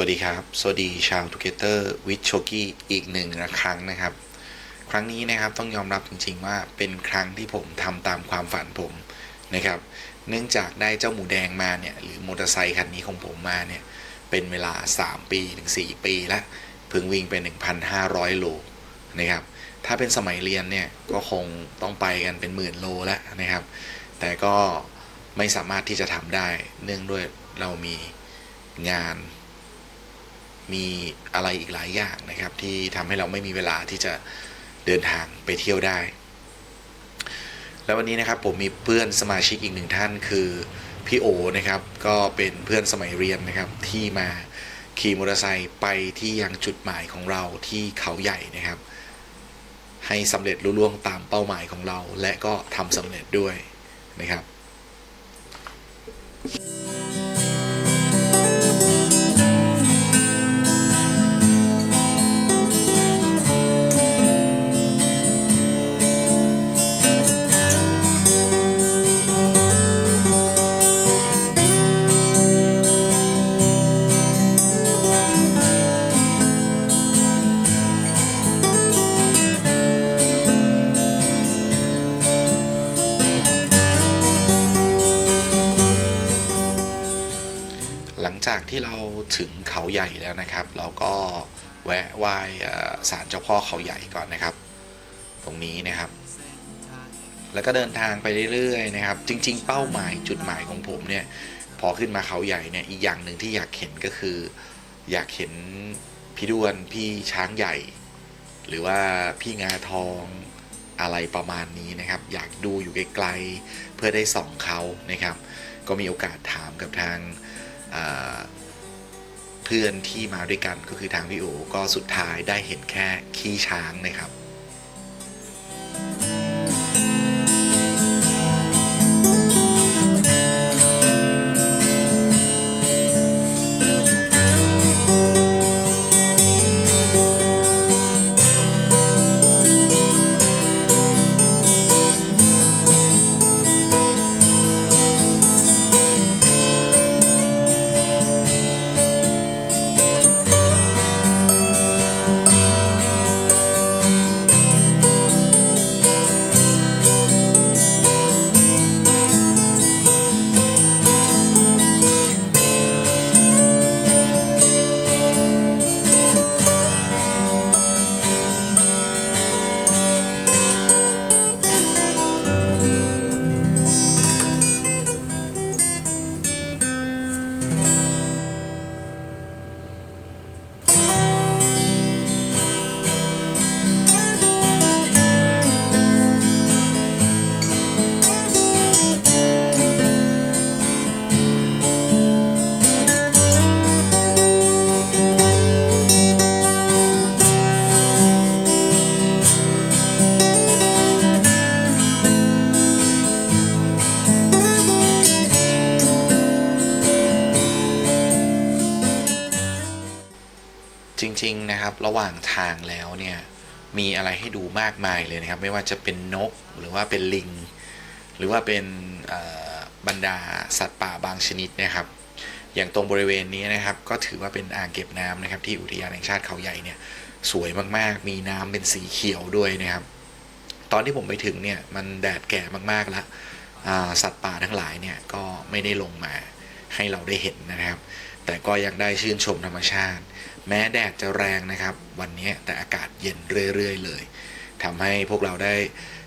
วัสดีครับ สวัสดีชาวทูเกเตอร์วิชโชกี้อีกหนึ่งครั้งนะครับ ครั้งนี้นะครับต้องยอมรับจริงๆว่าเป็นครั้งที่ผมทำตามความฝันผมนะครับ เนื่องจากได้เจ้าหมูแดงมาเนี่ยหรือมอเตอร์ไซคันนี้ของผมมาเนี่ยเป็นเวลา 3 ปีถึง 4 ปีแล้วเพิ่งวิ่งไป 1,500 โลนะครับ ถ้าเป็นสมัยเรียนเนี่ยก็คงต้องไปกันเป็นหมื่นโลแล้วนะครับ แต่ก็ไม่สามารถที่จะทำได้เนื่องด้วยเรามีงาน มีอะไรอีกหลายอย่างนะครับ ที่ทำให้เราไม่มีเวลาที่จะเดินทางไปเที่ยวได้ แล้ววันนี้นะครับผมมีเพื่อนสมาชิกอีกหนึ่งท่านคือพี่โอนะครับ ก็เป็นเพื่อนสมัยเรียนนะครับที่มาขี่มอเตอร์ไซค์ไปที่ยังจุดหมายของเราที่เขาใหญ่นะครับ ให้สำเร็จลุล่วงตามเป้าหมายของเรา และก็ทำสำเร็จด้วยนะครับ ที่เราถึงเขาใหญ่แล้วนะครับ เราก็แวะไหว้ศาลเจ้าพ่อเขาใหญ่ก่อนนะครับ ตรงนี้นะครับ แล้วก็เดินทางไปเรื่อยๆนะครับ จริง ๆ เป้าหมายจุดหมายของผมเนี่ยพอขึ้นมาเขาใหญ่เนี่ยอีกอย่างหนึ่งที่อยากเห็นก็คือ อยากเห็นพี่ด้วนพี่ช้างใหญ่ หรือว่าพี่งาทองอะไรประมาณนี้นะครับ อยากดูอยู่ไกลๆเพื่อได้ส่องเขานะครับ ก็มีโอกาสถามกับทาง เพื่อนที่มาด้วยกันก็คือทางพี่โอก็สุดท้ายได้เห็นแค่ขี้ช้างนะครับ จริงๆนะครับระหว่างทางแล้วเนี่ยมีอะไรให้ดูมากมายเลยนะครับ ไม่ว่าจะเป็นนกหรือว่าเป็นลิง หรือว่าเป็นบรรดาสัตว์ป่าบางชนิดนะครับ อย่างตรงบริเวณนี้นะครับ ก็ถือว่าเป็นอ่างเก็บน้ำนะครับ ที่อุทยานแห่งชาติเขาใหญ่เนี่ยสวยมากๆ มีน้ำเป็นสีเขียวด้วยนะครับ ตอนที่ผมไปถึงเนี่ยมันแดดแก่มากๆแล้วสัตว์ป่าทั้งหลายเนี่ยก็ไม่ได้ลงมาให้เราได้เห็นนะครับ แต่ก็ยังได้ชื่นชมธรรมชาติ แม้แดดจะแรงนะครับ วันนี้แต่อากาศเย็นเรื่อย ๆ เลยทำให้พวกเราได้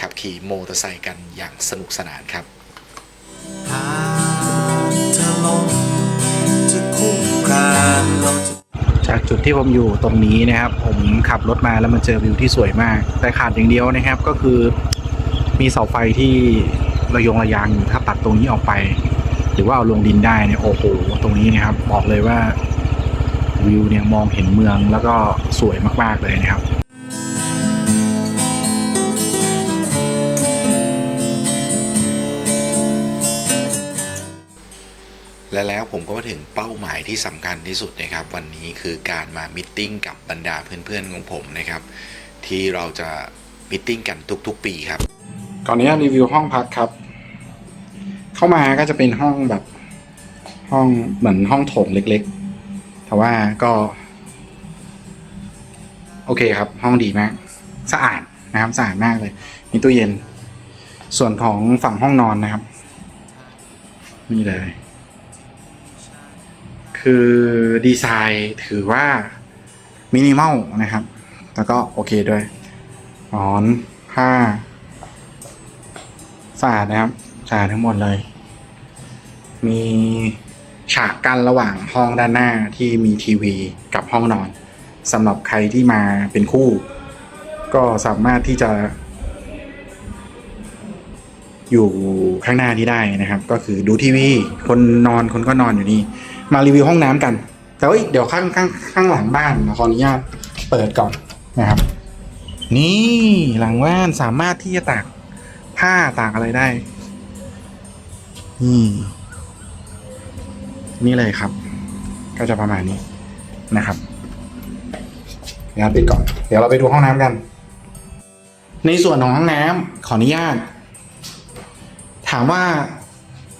ขับขี่มอเตอร์ไซค์กันอย่างสนุกสนานครับจาจะจากจุดที่ผมอยู่ตรงนี้นะครับ ผมขับรถมาแล้วมันเจอวิวที่สวยมาก แต่ขาดอย่างเดียวนะครับก็คือมีเสาไฟที่ระยงระยางอยู่ถ้าตัดตรงนี้ออกไป หรือว่าเอาลงดินได้เนี่ยโอ้โหตรงนี้นะครับ บอกเลยว่า วิวเนี่ยมองเห็นเมืองแล้วก็สวยมากๆเลยนะครับและแล้วผมก็มาถึงเป้าหมายที่สำคัญที่สุดนะครับ วันนี้คือการมามิทติ้งกับบรรดาเพื่อนๆของผมนะครับ ที่เราจะมิทติ้งกันทุกๆ ปีครับก่อนนี้รีวิวห้องพักครับ เข้ามาก็จะเป็นห้องแบบห้องเหมือนห้องโถงเล็กๆ แต่ว่าก็ โอเคครับ ห้องดีมาก สะอาดนะครับสะอาดมากเลย มีตู้เย็น ส่วนของฝั่งห้องนอนนะครับนี่เลย คือดีไซน์ถือว่ามินิมอลนะครับ แล้วก็โอเคด้วยหมอนผ้าสะอาดนะครับสะอาดทั้งหมดเลย มี ฉากกั้นระหว่างห้องด้านหน้าที่มีทีวีกับห้องนอนสำหรับใครที่มาเป็นคู่ ก็สามารถที่จะ อยู่ข้างหน้าที่ได้นะครับ ก็คือดูทีวี คนนอนคนก็นอนอยู่นี่ มารีวิวห้องน้ำกัน แต่ว่าเดี๋ยวข้างข้างข้างหลังบ้านขออนุญาตเปิดก่อนนะครับ นี่หลังบ้านสามารถที่จะตากผ้าตากอะไรได้นี่ นี่เลยครับ ก็จะประมาณนี้นะครับเดี๋ยวปิดก่อน เดี๋ยวเราไปดูห้องน้ำกัน ในส่วนของห้องน้ำขออนุญาต ถามว่า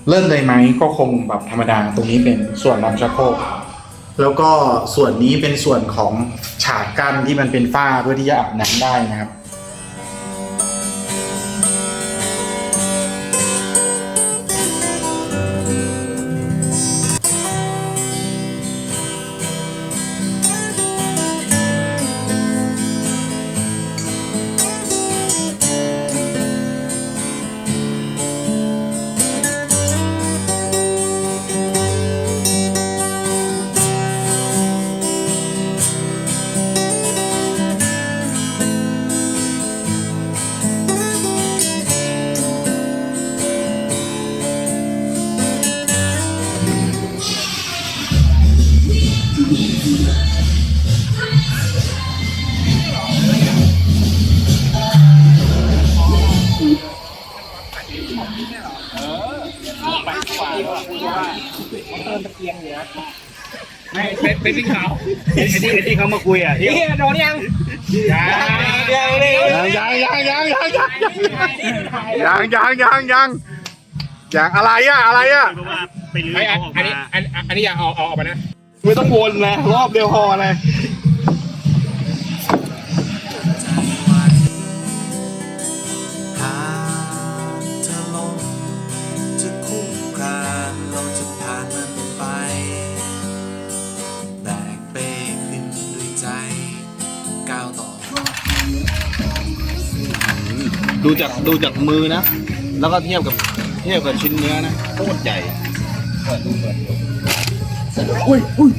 เริ่มเลยไหมก็คงแบบธรรมดา ตรงนี้เป็นส่วนรองชักโครกแล้วก็ส่วนนี้เป็นส่วนของฉากกั้นที่มันเป็นฝ้าเพื่อที่จะอาบน้ำได้นะครับ เป็นเป็นที่เขาไอ้ที่ไอ้ที่เขามาคุยอะที่โดนยังยังยังเลยยังยังยังยังยังยังยังยังยังยังอะไรอะอะไรอะเพราะว่าไปลื้อไอ้อัเขานออกอันมานี้อันอันนี้อย่าเอาเอาออกมานะไม่ต้องวนนะรอบเดียวพอเลย ดูจากดูจากมือนะ แล้วก็เทียบกับเทียบกับชิ้นเนื้อนะโคตรใหญ่อุ้ยอุ้ย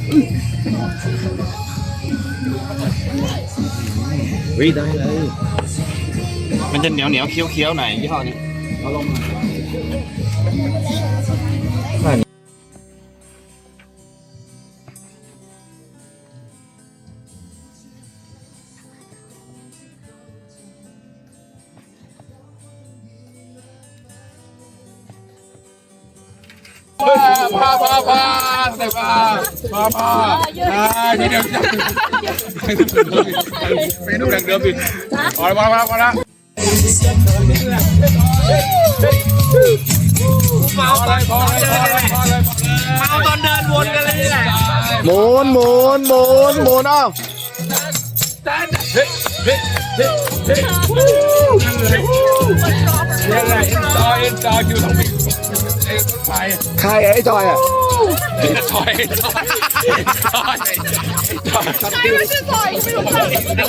อุ้ยได้เลย มันจะเหนียวเหนียวเคี้ยวเคี้ยวหน่อยยี่ห้อนี้เอาลงมา Baba Muốn, muốn, muốn, muốn không? ยังไงอินจอยอินจอยคิวสองปี ใครไอ้จอยอะจอยจอยจอยจอยไม่ใช่ซอยไม่รู้จัก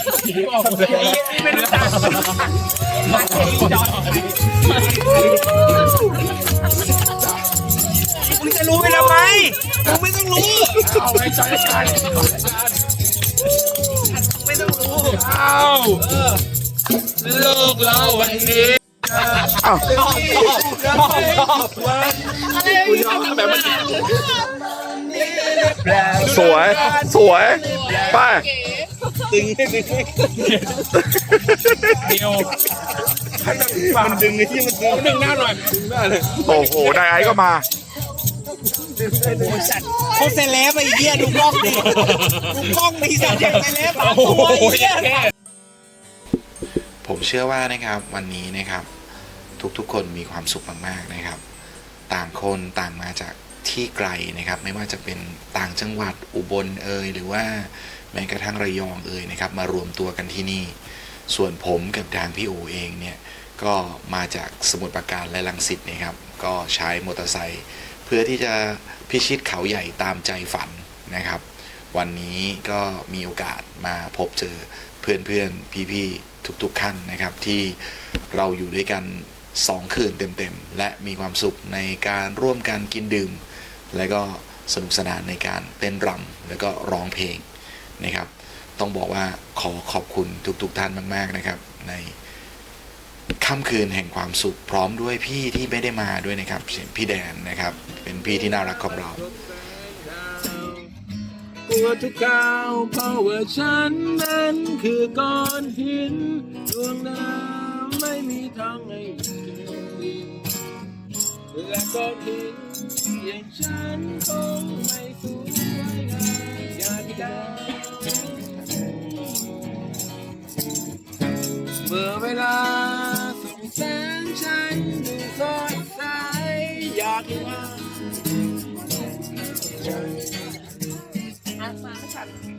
ไม่รู้จักมึงจะรู้ไปทำไมมึงไม่ต้องรู้เอาให้จอยกันไม่ต้องรู้เอาโลกเราวันนี้ สวย สวย ไปเดียวมันดึงไอ้ที่มันดึงหนึ่งหน้าหน่อยหน้าเลยโอ้โหนายไอ้ก็มาเขาเซเลบไอ้เหี้ยดูกล้องดิดูกล้องดิสัตว์ย่างเซเลบโอ้โหตัวไอ้เหี้ยผมเชื่อว่านะครับวันนี้นะครับ ทุกๆ คนมีความสุขมากๆนะครับ ต่างคนต่างมาจากที่ไกลนะครับ ไม่ว่าจะเป็นต่างจังหวัดอุบลเอยหรือว่าแม้กระทั่งระยองเอยนะครับ มารวมตัวกันที่นี่ ส่วนผมกับทางพี่โอเองเนี่ยก็มาจากสมุทรปราการและลังสิตนะครับ ก็ใช้มอเตอร์ไซค์เพื่อที่จะพิชิตเขาใหญ่ตามใจฝันนะครับ วันนี้ก็มีโอกาสมาพบเจอเพื่อนๆพี่ๆทุกๆขั้นนะครับที่เราอยู่ด้วยกัน 2 คืนเต็มๆ และมีความสุขในการร่วมกันกินดื่ม และก็สนุกสนานในการเต้นรำแล้วก็ร้องเพลงนะครับ ต้องบอกว่าขอขอบคุณทุกๆท่านมากๆนะครับ ในค่ำคืนแห่งความสุขพร้อมด้วยพี่ที่ไม่ได้มาด้วยนะครับเพี่แดนนะครับ เป็นพี่ที่น่ารักของเรากลัวทุกก้าวเพราะว่าฉันนั้นคือก้อนหินดวงน้ำไม่มี ทางให้เธอและก็ถึงอย่างฉันคงไม่สวยงอยางใดเมื่อเวลาส่งแสงฉันดูสดใสอยากได้ว่า Thank.